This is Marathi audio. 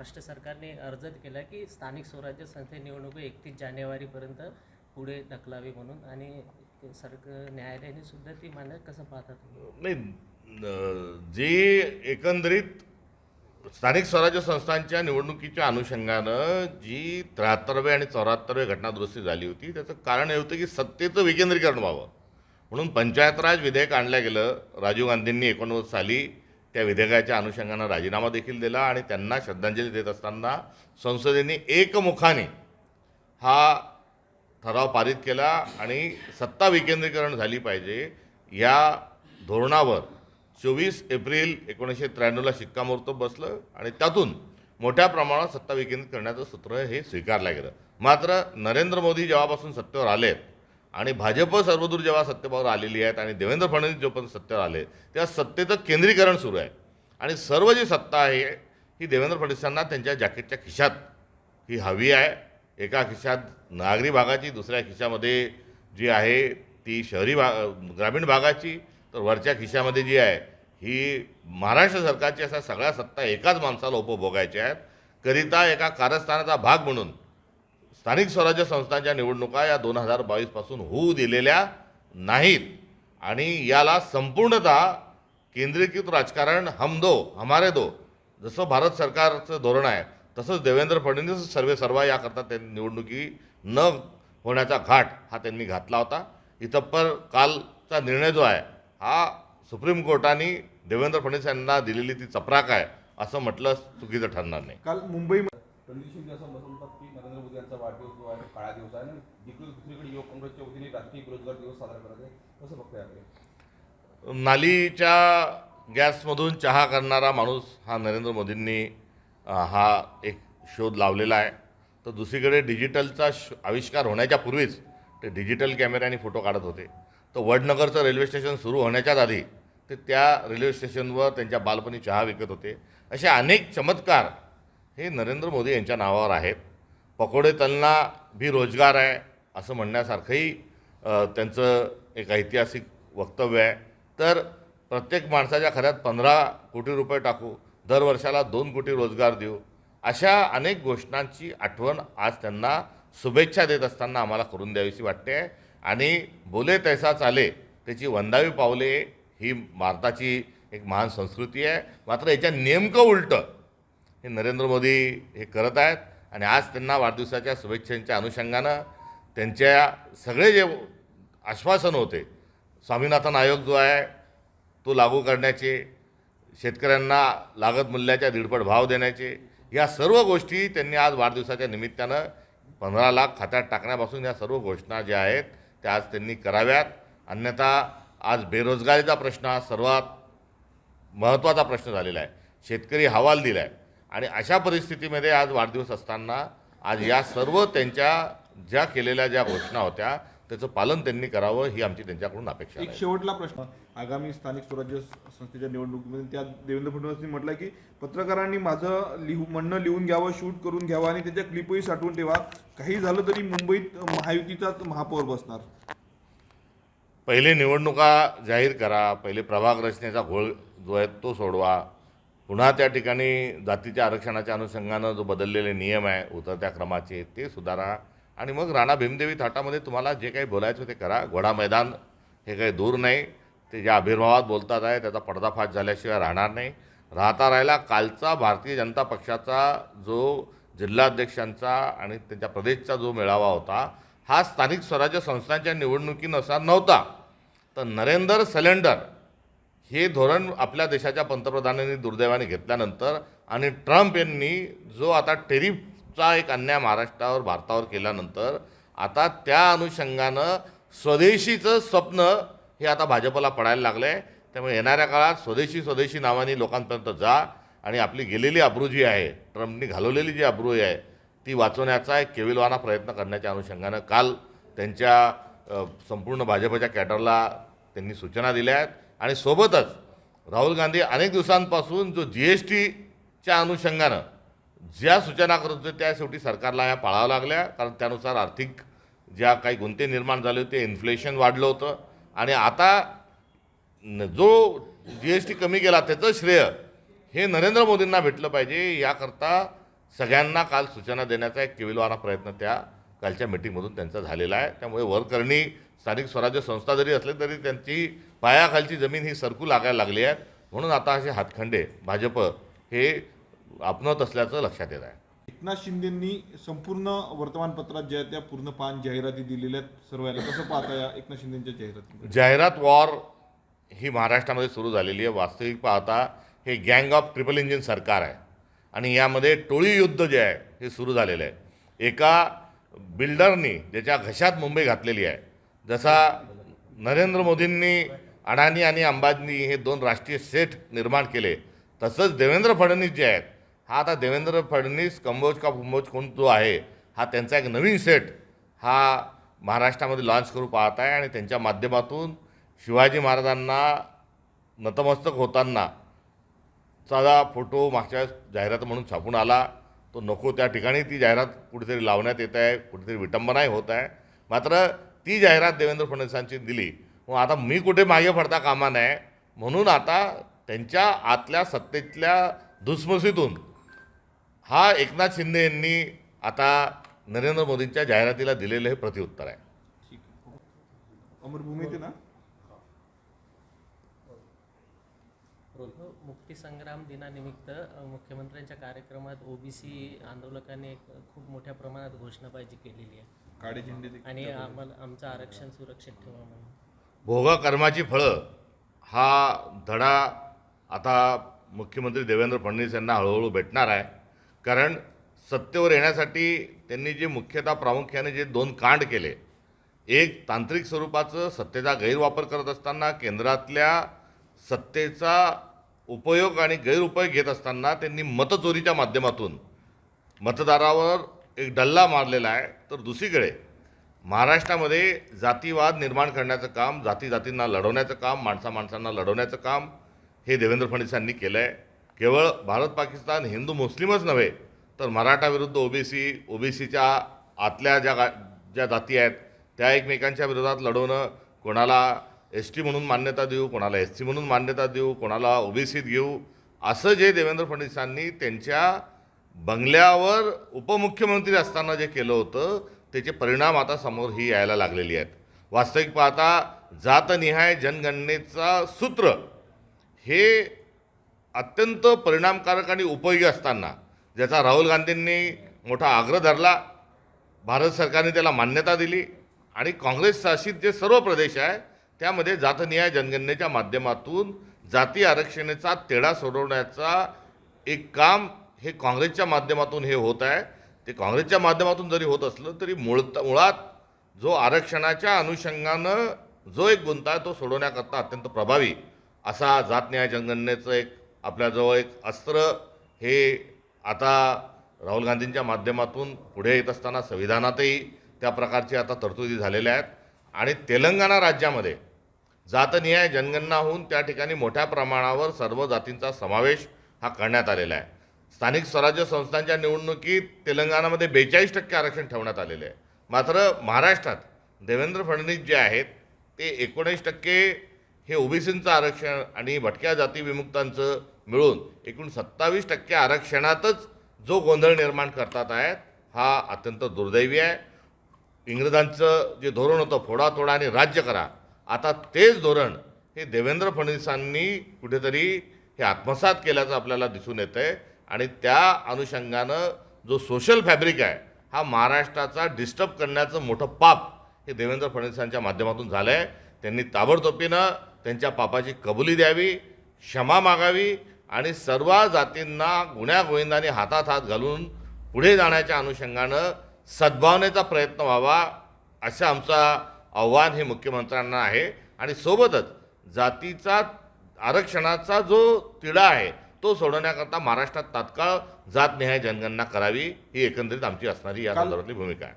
महाराष्ट्र सरकारने अर्ज केला की स्थानिक स्वराज्य संस्थे निवडणूक एकतीस जानेवारीपर्यंत पुढे ढकलावी म्हणून आणि सरकार न्यायालयाने सुद्धा ती मान्य कसं पाहतात नाही जे एकंदरीत स्थानिक स्वराज्य संस्थांच्या निवडणुकीच्या अनुषंगानं जी त्र्याहत्तरवे आणि चौऱ्याहत्तरवे घटनादुरुस्ती झाली होती त्याचं कारण हे होतं की सत्तेचं विकेंद्रीकरण व्हावं. म्हणून पंचायत राज विधेयक आणलं गेलं राजीव गांधींनी एकोणनव्वद साली त्या विधेयकाच्या अनुषंगानं राजीनामा देखील दिला आणि त्यांना श्रद्धांजली देत असताना संसदेने एकमुखाने हा ठराव पारित केला आणि सत्ता विकेंद्रीकरण झाली पाहिजे या धोरणावर चोवीस एप्रिल एकोणीसशे त्र्याण्णवला शिक्कामोर्तब बसलं आणि त्यातून मोठ्या प्रमाणात सत्ता विकेंद्रित करण्याचं सूत्र हे स्वीकारलं गेलं. मात्र नरेंद्र मोदी जेव्हापासून सत्तेवर आले आहेत आणि भाजप सर्वदूर जेव्हा सत्तेवर आलेली आहेत आणि देवेंद्र फडणवीस जोपर्यंत सत्तेवर आले तेव्हा सत्तेचं केंद्रीकरण सुरू आहे. आणि सर्व जी सत्ता आहे ही देवेंद्र फडणवीसांना त्यांच्या जॅकेटच्या खिशात ही हवी आहे. एका खिशात नागरी भागाची दुसऱ्या खिशामध्ये जी आहे ती शहरी भा ग्रामीण भागाची तर वरच्या खिशामध्ये जी आहे ही महाराष्ट्र सरकारची असा सगळ्या सत्ता एकाच माणसाला उपभोगायच्या आहेत. करिता एका कारस्थानाचा भाग म्हणून स्थानिक स्वराज्य संस्थांच्या निवडणुका या दोन हजार बावीसपासून होऊ दिलेल्या नाहीत. आणि याला संपूर्णतः केंद्रीकृत राजकारण हम दो हमारे दो जसं भारत सरकारचं धोरण आहे तसंच देवेंद्र फडणवीस सर्वे सर्वा याकरता त्यांनी निवडणुकी न होण्याचा घाट हा त्यांनी घातला होता. इतप्पर कालचा निर्णय जो आहे हा सुप्रीम कोर्टाने देवेंद्र फडणवीस यांना दिलेली ती चपराक आहे असं म्हटलं चुकीचं ठरणार नाही. काल मुंबई रणजित शिंदे असं म्हणतात की नरेंद्र मोदी यांचा वाढदिवस जो आहे काळा दिवस आहे. आणि जिकडे दुसरीकडे युवक काँग्रेसच्या वतीने राष्ट्रीय बेरोजगार दिवस साजरा करत आहे कसं बघताय आपले नालीच्या गॅसमधून चहा करणारा माणूस हा नरेंद्र मोदींनी हा एक शोध लावलेला आहे. तर दुसरीकडे डिजिटलचा श आविष्कार होण्याच्या पूर्वीच ते डिजिटल कॅमेऱ्याने फोटो काढत होते. तर वडनगरचं रेल्वे स्टेशन सुरू होण्याच्याच आधी ते त्या रेल्वे स्टेशनवर त्यांच्या बालपणी चहा विकत होते. असे अनेक चमत्कार हे नरेंद्र मोदी यांच्या नावावर आहेत. पकोडे तलना भी रोजगार आहे असं म्हणण्यासारखंही त्यांचं एक ऐतिहासिक वक्तव्य आहे. तर प्रत्येक माणसाच्या खऱ्यात पंधरा कोटी रुपये टाकू दर वर्षाला दोन कोटी रोजगार देऊ अशा अनेक घोषणांची आठवण आज त्यांना शुभेच्छा देत असताना आम्हाला करून द्यावीशी वाटते. आणि बोले तैसा चाले त्याची वंदावी पावले ही भारताची एक महान संस्कृती आहे. मात्र याच्या नेमकं उलटं हे नरेंद्र मोदी हे करत आहेत. आणि आज त्यांना वाढदिवसाच्या शुभेच्छांच्या अनुषंगानं त्यांच्या सगळे जे आश्वासन होते स्वामीनाथन आयोग जो आहे तो लागू करण्याचे शेतकऱ्यांना लागत मूल्याच्या दीडपट भाव देण्याचे या सर्व गोष्टी त्यांनी आज वाढदिवसाच्या निमित्तानं पंधरा लाख खात्यात टाकण्यापासून या सर्व घोषणा ज्या आहेत त्या आज त्यांनी कराव्यात. अन्यथा आज बेरोजगारीचा प्रश्न हा सर्वात महत्त्वाचा प्रश्न झालेला आहे. शेतकरी हवाल दिला आहे आणि अशा परिस्थितीमध्ये आज वाढदिवस असताना आज या सर्व त्यांच्या ज्या केलेल्या ज्या घोषणा होत्या त्याचं पालन त्यांनी करावं ही आमची त्यांच्याकडून अपेक्षा एक शेवटला प्रश्न. आगामी स्थानिक स्वराज्य संस्थेच्या निवडणुकीमध्ये त्या देवेंद्र फडणवीसांनी म्हटलं की पत्रकारांनी माझं लिहू म्हणणं लिहून घ्यावं शूट करून घ्यावं आणि त्याच्या क्लिपही साठवून ठेवा. काही झालं तरी मुंबईत महायुतीचाच महापौर बसणार. पहिले निवडणुका जाहीर करा पहिले प्रभाग रचनेचा घोळ जो आहे तो सोडवा. पुन्हा त्या ठिकाणी जातीच्या आरक्षणाच्या अनुषंगानं जो बदललेले नियम आहे उतरत्या क्रमाचे ते सुधारा. आणि मग राणा भीमदेवी थाटामध्ये तुम्हाला जे काही बोलायचं ते करा. घोडा मैदान हे काही दूर नाही. ते ज्या आविर्भावात बोलतात आहे त्याचा पडदाफाश झाल्याशिवाय राहणार नाही. राहता राहिला कालचा भारतीय जनता पक्षाचा जो जिल्हाध्यक्षांचा आणि त्यांच्या प्रदेशचा जो मेळावा होता हा स्थानिक स्वराज्य संस्थांच्या निवडणुकीनुसार नव्हता. तर नरेंद्र सिलेंडर हे धोरण आपल्या देशाच्या पंतप्रधानांनी दुर्दैवाने घेतल्यानंतर आणि ट्रम्प यांनी जो आता टेरिफचा एक अन्याय महाराष्ट्रावर भारतावर केल्यानंतर आता त्या अनुषंगानं स्वदेशीचं स्वप्न हे आता भाजपला पडायला लागलं आहे त्यामुळे येणाऱ्या काळात स्वदेशी स्वदेशी नावाने लोकांपर्यंत जा आणि आपली गेलेली अब्रू जी आहे ट्रम्पनी घालवलेली जी अब्रू आहे ती वाचवण्याचा एक केविलवाना प्रयत्न करण्याच्या अनुषंगानं काल त्यांच्या संपूर्ण भाजपच्या कॅडरला त्यांनी सूचना दिल्या आहेत. आणि सोबतच राहुल गांधी अनेक दिवसांपासून जो जी एस टीच्या अनुषंगानं ज्या सूचना करत होते त्या शेवटी सरकारला या पाळाव्या लागल्या. कारण त्यानुसार आर्थिक ज्या काही गुंते निर्माण झाले होते इन्फ्लेशन वाढलं होतं. आणि आता जो जी एस टी कमी केला त्याचं श्रेय हे नरेंद्र मोदींना भेटलं पाहिजे. याकरता सगळ्यांना काल सूचना देण्याचा एक केविलवाना प्रयत्न त्या कालच्या मिटिंगमधून त्यांचा झालेला आहे. त्यामुळे वरकरणी स्थानिक स्वराज्य संस्था जरी असले तरी त्यांची पायाखालची जमीन ही सरकू लागायला लागली आहे. म्हणून आता असे हातखंडे भाजप हे आपणत असल्याचं लक्षात येत आहे. एकनाथ शिंदेंनी संपूर्ण वर्तमानपत्रात ज्या त्या पूर्ण पाच जाहिराती दिलेल्या आहेत सर्व याला कसं पाहता या एकनाथ शिंदेच्या जाहिराती जाहिरात वॉर ही महाराष्ट्रामध्ये सुरू झालेली आहे. वास्तविक पाहता हे गँग ऑफ ट्रिपल इंजिन सरकार आहे. आणि यामध्ये टोळी युद्ध जे आहे हे सुरू झालेलं आहे. एका बिल्डरनी ज्याच्या घशात मुंबई घातलेली आहे जसा नरेंद्र मोदींनी अडाणी आणि अंबानी हे दोन राष्ट्रीय सेट निर्माण केले तसंच देवेंद्र फडणवीस जे आहेत हा आता देवेंद्र फडणवीस कंबोज का कुंभोज कोण जो आहे हा त्यांचा एक नवीन सेट हा महाराष्ट्रामध्ये लॉन्च करू पाहत आहे आणि त्यांच्या माध्यमातून शिवाजी महाराजांना नतमस्तक होताना साधा फोटो मागच्या जाहिरात म्हणून छापून आला. तो नको त्या ठिकाणी ती जाहिरात कुठेतरी लावण्यात येत आहे कुठेतरी विटंबनाही होत आहे. मात्र ती जाहिरात देवेंद्र फडणवीसांची दिली. मग आता मी कुठे मागे पडता कामा नये? म्हणून आता त्यांच्या आतल्या सत्तेतल्या धुसमुसीतून हा एकनाथ शिंदे यांनी आता नरेंद्र मोदींच्या जाहिरातीला दिलेलं हे प्रतिउत्तर आहे. अमरभूमी ना? मुक्तीसंग्राम दिनानिमित्त मुख्यमंत्र्यांच्या कार्यक्रमात ओबीसी आंदोलकांनी एक खूप मोठ्या प्रमाणात घोषणाबाजी केलेली आहे. काळे झेंडे. आणि आम्हाला आमचं आरक्षण सुरक्षित ठेवा म्हणून. भोगकर्माची फळं हा धडा आता मुख्यमंत्री देवेंद्र फडणवीस यांना हळूहळू भेटणार आहे. कारण सत्तेवर येण्यासाठी त्यांनी जे मुख्यतः प्रामुख्याने जे दोन कांड केले एक तांत्रिक स्वरूपाचं सत्तेचा गैरवापर करत असताना केंद्रातल्या सत्तेचा उपयोग आणि गैरउपयोग घेत असताना त्यांनी मतचोरीच्या माध्यमातून मतदारावर एक डल्ला मारलेला आहे. तर दुसरीकडे महाराष्ट्रामध्ये जातीवाद निर्माण करण्याचं काम जाती जातींना लढवण्याचं काम माणसा माणसांना लढवण्याचं काम हे देवेंद्र फडणवीसांनी केलं आहे केवळ भारत पाकिस्तान हिंदू मुस्लिमच नव्हे तर मराठा विरुद्ध ओबीसी ओबीसीच्या आतल्या ज्या गा ज्या जाती आहेत त्या एकमेकांच्या विरोधात लढवणं कोणाला एस टी म्हणून मान्यता देऊ कोणाला एस सी म्हणून मान्यता देऊ कोणाला ओबीसीत घेऊ असं जे देवेंद्र फडणवीसांनी त्यांच्या बंगल्यावर उपमुख्यमंत्री असताना जे केलं होतं त्याचे परिणाम आता समोर ही यायला लागलेली आहेत. वास्तविक पाहता जातनिहाय जनगणनेचा सूत्र हे अत्यंत परिणामकारक आणि उपयोगी असताना ज्याचा राहुल गांधींनी मोठा आग्रह धरला भारत सरकारने त्याला मान्यता दिली आणि काँग्रेस शासित जे सर्व प्रदेश आहे त्यामध्ये जातनिहाय जनगणनेच्या माध्यमातून जाती आरक्षणाचा तेढा सोडवण्याचा एक काम हे काँग्रेसच्या माध्यमातून हे होत आहे. ते काँग्रेसच्या माध्यमातून जरी होत असलं तरी मुळत मुळात जो आरक्षणाच्या अनुषंगानं जो एक गुंता आहे तो सोडवण्याकरता अत्यंत प्रभावी असा जातन्याय जनगणनेचं एक आपल्याजवळ एक अस्त्र हे आता राहुल गांधींच्या माध्यमातून पुढे येत असताना संविधानातही त्या प्रकारची आता तरतुदी झालेल्या आहेत. आणि तेलंगणा राज्यामध्ये जातनिहाय जनगणना होऊन त्या ठिकाणी मोठ्या प्रमाणावर सर्व जातींचा समावेश हा करण्यात आलेला आहे. स्थानिक स्वराज्य संस्थांच्या निवडणुकीत तेलंगणामध्ये बेचाळीस टक्के आरक्षण ठेवण्यात आलेले आहे. मात्र महाराष्ट्रात देवेंद्र फडणवीस जे आहेत ते एकोणीस टक्के हे ओबीसींचं आरक्षण आणि भटक्या जाती विमुक्तांचं मिळून एकूण सत्तावीस टक्के आरक्षणातच जो गोंधळ निर्माण करतात आहेत हा अत्यंत दुर्दैवी आहे. इंग्रजांचं जे धोरण होतं फोडा तोडा आणि राज्य करा आता तेच धोरण हे देवेंद्र फडणवीसांनी कुठेतरी हे आत्मसात केल्याचं आपल्याला दिसून येतं आहे आणि त्या अनुषंगानं जो सोशल फॅब्रिक आहे हा महाराष्ट्राचा डिस्टर्ब करण्याचं मोठं पाप हे देवेंद्र फडणवीसांच्या माध्यमातून झालं आहे त्यांनी ताबडतोबीनं त्यांच्या पापाची कबुली द्यावी क्षमा मागावी आणि सर्व जातींना गुण्यागोविंदाने हातात हात घालून पुढे जाण्याच्या अनुषंगानं सद्भावनेचा प्रयत्न व्हावा असं आमचा आव्हान हे मुख्यमंत्र्यांना आहे. आणि सोबतच जातीचा आरक्षणाचा जो तिढा आहे तो सोडवण्याकरता महाराष्ट्रात तात्काळ जातनिहाय जनगणना करावी ही एकंदरीत आमची असणारी या संदर्भातली भूमिका आहे.